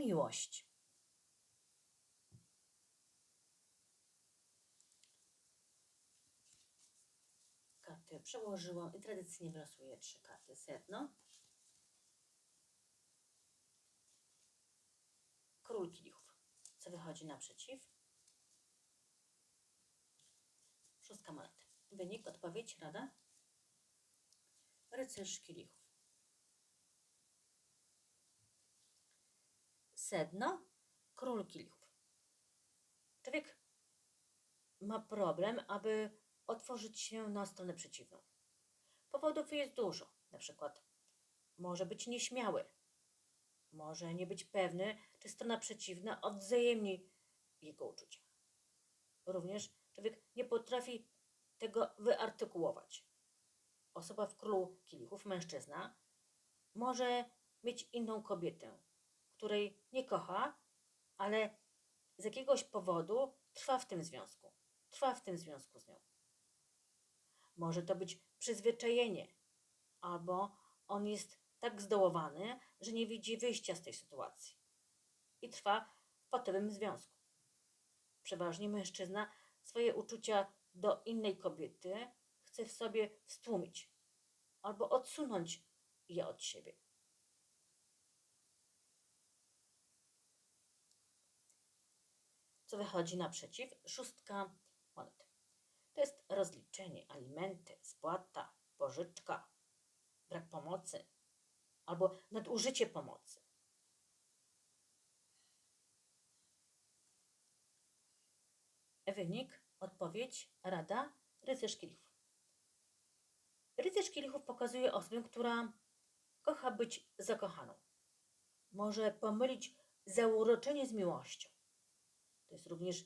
miłość. Karty przełożyłam i tradycyjnie wylosuję trzy karty. Sedno. Król kielichów. Co wychodzi naprzeciw? Szóstka monet. Wynik, odpowiedź, rada? Rycerz kielichów. Sedno, król kielichów. Człowiek ma problem, aby otworzyć się na stronę przeciwną. Powodów jest dużo. Na przykład może być nieśmiały, może nie być pewny, czy strona przeciwna odwzajemni jego uczucia. Również człowiek nie potrafi tego wyartykułować. Osoba w królu kielichów, mężczyzna, może mieć inną kobietę, której nie kocha, ale z jakiegoś powodu trwa w tym związku. Trwa w tym związku z nią. Może to być przyzwyczajenie, albo on jest tak zdołowany, że nie widzi wyjścia z tej sytuacji i trwa w patowym związku. Przeważnie mężczyzna swoje uczucia do innej kobiety chce w sobie stłumić albo odsunąć je od siebie. Co wychodzi naprzeciw? Szóstka monet. To jest rozliczenie, alimenty, spłata, pożyczka, brak pomocy albo nadużycie pomocy. Wynik, odpowiedź, rada, rycerz kielichów. Rycerz kielichów pokazuje osobę, która kocha być zakochaną. Może pomylić zauroczenie z miłością. To jest również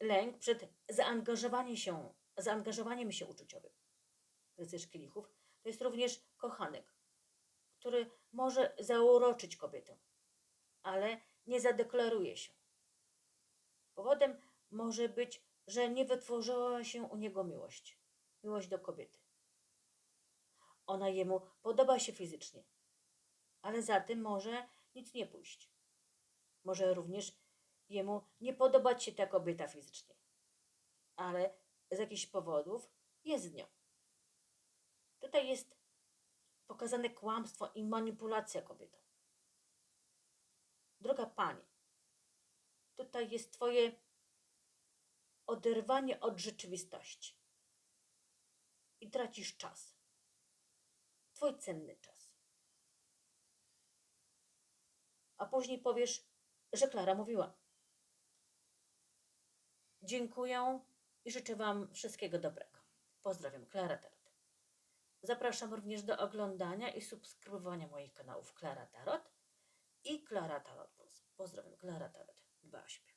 lęk przed zaangażowaniem się, zaangażowaniem się uczuciowym. Rycerz kielichów to jest również kochanek, który może zauroczyć kobietę, ale nie zadeklaruje się. Powodem może być, że nie wytworzyła się u niego miłość, miłość do kobiety. Ona jemu podoba się fizycznie, ale za tym może nic nie pójść. Może również jemu nie podobać się ta kobieta fizycznie, ale z jakichś powodów jest z nią. Tutaj jest pokazane kłamstwo i manipulacja kobietą. Droga pani, tutaj jest Twoje oderwanie od rzeczywistości. I tracisz czas. Twój cenny czas. A później powiesz, że Klara mówiła. Dziękuję i życzę Wam wszystkiego dobrego. Pozdrawiam, Klara Tarot. Zapraszam również do oglądania i subskrybowania moich kanałów Klara Tarot i Klara Tarot Plus. Pozdrawiam, Klara Tarot. Dba o siebie.